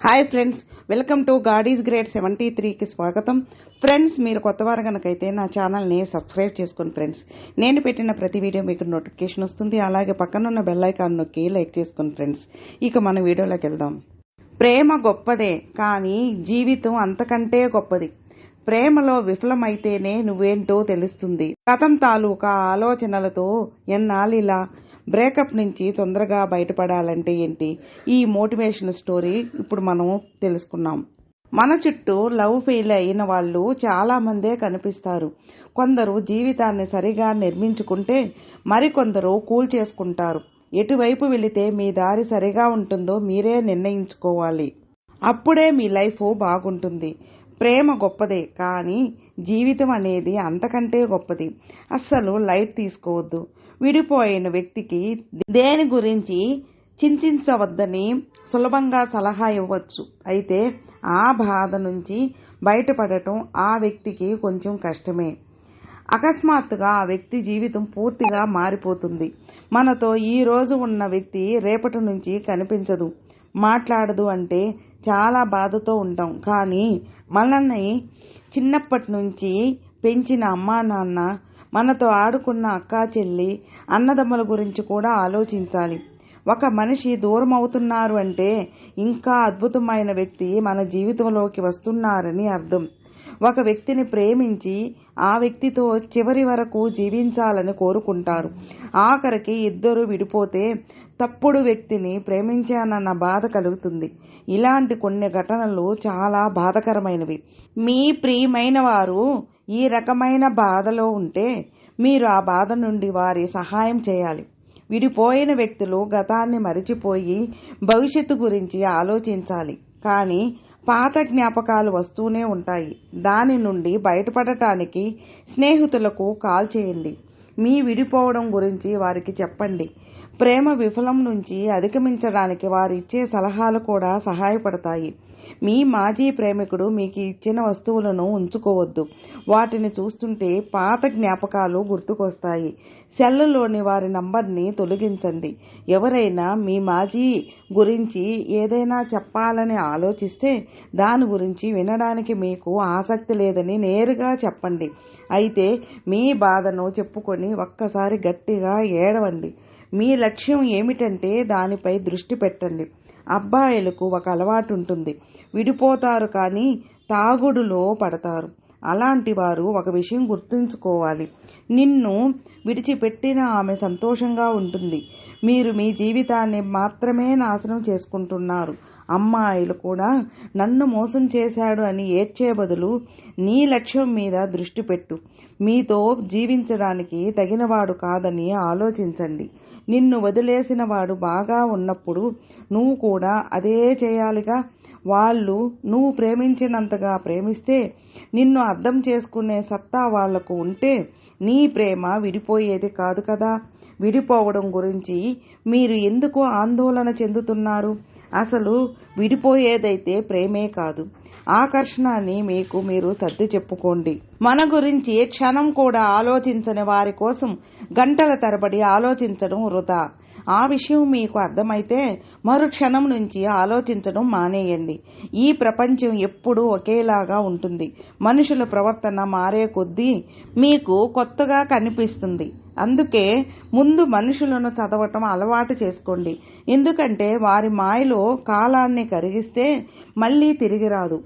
Hi friends welcome to goddess grade seventy త్రీకి స్వాగతం. Friends మీరు కొత్త వారు కనుకైతే నా ఛానల్ని సబ్స్క్రైబ్ చేసుకోండి ఫ్రెండ్స్ నేను పెట్టిన ప్రతి వీడియో మీకు నోటిఫికేషన్ వస్తుంది. అలాగే పక్కనున్న బెల్ ఐకాన్ నొక్కి లైక్ చేసుకోండి ఫ్రెండ్స్ ఇక మన వీడియోలోకి వెళ్దాం. ప్రేమ గొప్పదే కానీ జీవితం అంతకంటే గొప్పది. ప్రేమలో విఫలమైతేనే నువ్వేంటో తెలుస్తుంది. గతం తాలూకా ఆలోచనలతో ఎన్నాళ్ళిలా బ్రేకప్ నుంచి తొందరగా బయటపడాలంటే ఏంటి? ఈ మోటివేషన్ స్టోరీ ఇప్పుడు మనం తెలుసుకున్నాం. మన చుట్టూ లవ్ ఫెయిల్ అయిన వాళ్ళు చాలామందే కనిపిస్తారు. కొందరు జీవితాన్ని సరిగా నిర్మించుకుంటే మరికొందరు కూల్ చేసుకుంటారు. ఎటువైపు వెళితే మీ దారి సరిగా ఉంటుందో మీరే నిర్ణయించుకోవాలి. అప్పుడే మీ లైఫ్ బాగుంటుంది. ప్రేమ గొప్పదే కానీ జీవితం అనేది అంతకంటే గొప్పది. అస్సలు లైట్ తీసుకోవద్దు. విడిపోయిన వ్యక్తికి దేని గురించి చింతించవద్దని సులభంగా సలహా ఇవ్వచ్చు. అయితే ఆ బాధ నుంచి బయటపడటం ఆ వ్యక్తికి కొంచెం కష్టమే. అకస్మాత్తుగా ఆ వ్యక్తి జీవితం పూర్తిగా మారిపోతుంది. మనతో ఈ రోజు ఉన్న వ్యక్తి రేపటి నుంచి కనిపించదు. మాట్లాడదు అంటే చాలా బాధతో ఉంటాం. కానీ మనల్ని చిన్నప్పటి నుంచి పెంచిన అమ్మా నాన్న మనతో ఆడుకున్న అక్కా చెల్లి అన్నదమ్ముల గురించి కూడా ఆలోచించాలి. ఒక మనిషి దూరం అవుతున్నారు అంటే ఇంకా అద్భుతమైన వ్యక్తి మన జీవితంలోకి వస్తున్నారని అర్థం. ఒక వ్యక్తిని ప్రేమించి ఆ వ్యక్తితో చివరి వరకు జీవించాలని కోరుకుంటారు. ఆఖరికి ఇద్దరు విడిపోతే తప్పుడు వ్యక్తిని ప్రేమించానన్న బాధ కలుగుతుంది. ఇలాంటి కొన్ని ఘటనలు చాలా బాధకరమైనవి. మీ ప్రియమైన వారు ఈ రకమైన బాధలో ఉంటే మీరు ఆ బాధ నుండి వారి సహాయం చేయాలి. విడిపోయిన వ్యక్తులు గతాన్ని మరిచిపోయి భవిష్యత్తు గురించి ఆలోచించాలి. కానీ పాత జ్ఞాపకాలు వస్తూనే ఉంటాయి. దాని నుండి బయటపడటానికి స్నేహితులకు కాల్ చేయండి. మీ విడిపోవడం గురించి వారికి చెప్పండి. ప్రేమ విఫలం నుంచి అధిగమించడానికి వారు ఇచ్చే సలహాలు కూడా సహాయపడతాయి. మీ మాజీ ప్రేమికుడు మీకు ఇచ్చిన వస్తువులను ఉంచుకోవద్దు. వాటిని చూస్తుంటే పాత జ్ఞాపకాలు గుర్తుకొస్తాయి. సెల్లులోని వారి నంబర్ని తొలగించండి. ఎవరైనా మీ మాజీ గురించి ఏదైనా చెప్పాలని ఆలోచిస్తే దాని గురించి వినడానికి మీకు ఆసక్తి లేదని నేరుగా చెప్పండి. అయితే మీ బాధను చెప్పుకొని ఒక్కసారి గట్టిగా ఏడవండి. మీ లక్ష్యం ఏమిటంటే దానిపై దృష్టి పెట్టండి. అబ్బాయిలకు ఒక అలవాటు ఉంటుంది విడిపోతారు కానీ తాగుడులో పడతారు. అలాంటి వారు ఒక విషయం గుర్తుంచుకోవాలి. నిన్ను విడిచిపెట్టిన ఆమె సంతోషంగా ఉంటుంది. మీరు మీ జీవితాన్ని మాత్రమే నాశనం చేసుకుంటున్నారు. అమ్మాయిలు కూడా నన్ను మోసం చేశాడు అని ఏడ్చే బదులు నీ లక్ష్యం మీద దృష్టి పెట్టు. మీతో జీవించడానికి తగినవాడు కాదని ఆలోచించండి. నిన్ను వదిలేసిన వాడు బాగా ఉన్నప్పుడు నువ్వు కూడా అదే చేయాలిగా. వాళ్ళు నువ్వు ప్రేమించినంతగా ప్రేమిస్తే నిన్ను అర్థం చేసుకునే సత్తా వాళ్ళకు ఉంటే నీ ప్రేమ విడిపోయేది కాదు కదా. విడిపోవడం గురించి మీరు ఎందుకు ఆందోళన చెందుతున్నారు? అసలు విడిపోయేదైతే ప్రేమే కాదు. ఆకర్షణని మీకు మీరు సర్ది చెప్పుకోండి. మన గురించి క్షణం కూడా ఆలోచించని వారి కోసం గంటల తరబడి ఆలోచించడం వృధా. ఆ విషయం మీకు అర్థమైతే మరుక్షణం నుంచి ఆలోచించడం మానేయండి. ఈ ప్రపంచం ఎప్పుడూ ఒకేలాగా ఉంటుంది. మనుషుల ప్రవర్తన మారే కొద్దీ మీకు కొత్తగా కనిపిస్తుంది. అందుకే ముందు మనుషులను చదవటం అలవాటు చేసుకోండి. ఎందుకంటే వారి మాయలో కాలాన్ని కరిగిస్తే మళ్ళీ తిరిగి రాదు.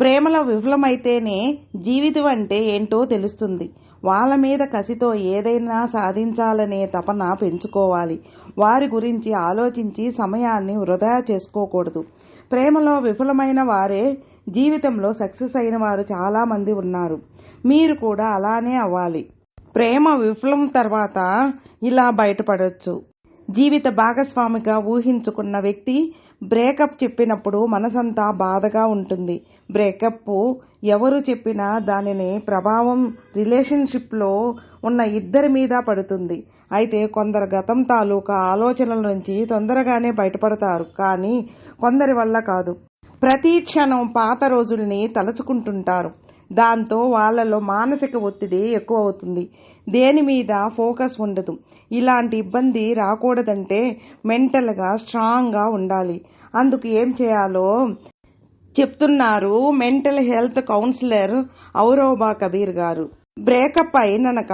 ప్రేమలో విఫలమైతేనే జీవితం అంటే ఏంటో తెలుస్తుంది. వాళ్ళ మీద కసితో ఏదైనా సాధించాలనే తపన పెంచుకోవాలి. వారి గురించి ఆలోచించి సమయాన్ని వృధా చేసుకోకూడదు. ప్రేమలో విఫలమైన వారే జీవితంలో సక్సెస్ అయిన వారు చాలామంది ఉన్నారు. మీరు కూడా అలానే అవ్వాలి. ప్రేమ విఫలం తర్వాత ఇలా బయటపడవచ్చు జీవిత భాగస్వామిగా ఊహించుకున్న వ్యక్తి బ్రేకప్ చెప్పినప్పుడు మనసంతా బాధగా ఉంటుంది. బ్రేకప్ ఎవరు చెప్పినా దానిని ప్రభావం రిలేషన్షిప్లో ఉన్న ఇద్దరి మీద పడుతుంది. అయితే కొందరు గతం తాలూకా ఆలోచనల నుంచి తొందరగానే బయటపడతారు. కానీ కొందరి వల్ల కాదు. ప్రతి క్షణం పాత రోజుల్ని తలుచుకుంటుంటారు. దాంతో వాళ్ళలో మానసిక ఒత్తిడి ఎక్కువ అవుతుంది దేని మీద ఫోకస్ ఉండదు. ఇలాంటి ఇబ్బంది రాకూడదంటే మెంటల్గా స్ట్రాంగ్గా ఉండాలి. అందుకు ఏం చేయాలో చెప్తున్నారు mental health counsellor Auroba Kabir గారు. బ్రేకప్ అయిననక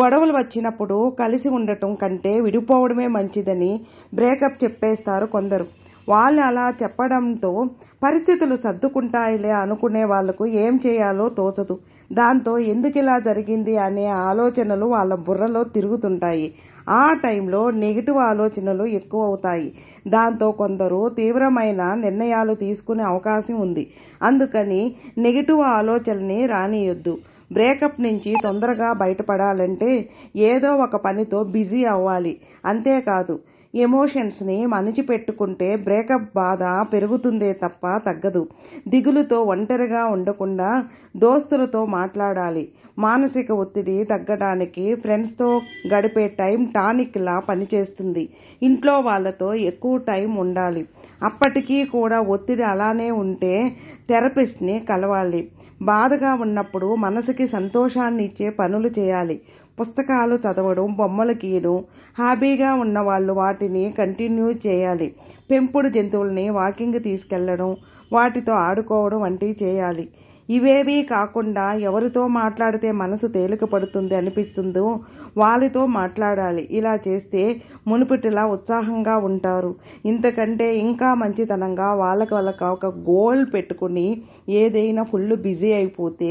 గొడవలు వచ్చినప్పుడు కలిసి ఉండటం కంటే విడిపోవడమే మంచిదని బ్రేకప్ చెప్పేస్తారు కొందరు. వాళ్ళు అలా చెప్పడంతో పరిస్థితులు సర్దుకుంటాయిలే అనుకునే వాళ్ళకు ఏం చేయాలో తోచదు. దాంతో ఎందుకిలా జరిగింది అనే ఆలోచనలు వాళ్ళ బుర్రలో తిరుగుతుంటాయి. ఆ టైంలో నెగిటివ్ ఆలోచనలు ఎక్కువ అవుతాయి దాంతో కొందరు తీవ్రమైన నిర్ణయాలు తీసుకునే అవకాశం ఉంది. అందుకని నెగిటివ్ ఆలోచనని రానియొద్దు. బ్రేకప్ నుంచి తొందరగా బయటపడాలంటే ఏదో ఒక పనితో బిజీ అవ్వాలి. అంతేకాదు ఎమోషన్స్ని అణిచిపెట్టుకుంటే బ్రేకప్ బాధ పెరుగుతుందే తప్ప తగ్గదు. దిగులుతో ఒంటరిగా ఉండకుండా దోస్తులతో మాట్లాడాలి. మానసిక ఒత్తిడి తగ్గడానికి ఫ్రెండ్స్తో గడిపే టైం టానిక్లా పనిచేస్తుంది. ఇంట్లో వాళ్ళతో ఎక్కువ టైం ఉండాలి. అప్పటికీ కూడా ఒత్తిడి అలానే ఉంటే థెరపిస్ట్ని కలవాలి. బాధగా ఉన్నప్పుడు మనసుకి సంతోషాన్ని ఇచ్చే పనులు చేయాలి. పుస్తకాలు చదవడం బొమ్మలు గీయడం హాబీగా ఉన్న వాళ్ళు వాటిని కంటిన్యూ చేయాలి. పెంపుడు జంతువుల్ని వాకింగ్ తీసుకెళ్ళడం వాటితో ఆడుకోవడం వంటివి చేయాలి. ఇవేవీ కాకుండా ఎవరితో మాట్లాడితే మనసు తేలిక పడుతుంది అనిపిస్తుందో వాళ్ళతో మాట్లాడాలి. ఇలా చేస్తే మునుపటిలా ఉత్సాహంగా ఉంటారు. ఇంతకంటే ఇంకా మంచితనంగా వాళ్ళకి వాళ్ళకి ఒక గోల్ పెట్టుకుని ఏదైనా ఫుల్ బిజీ అయిపోతే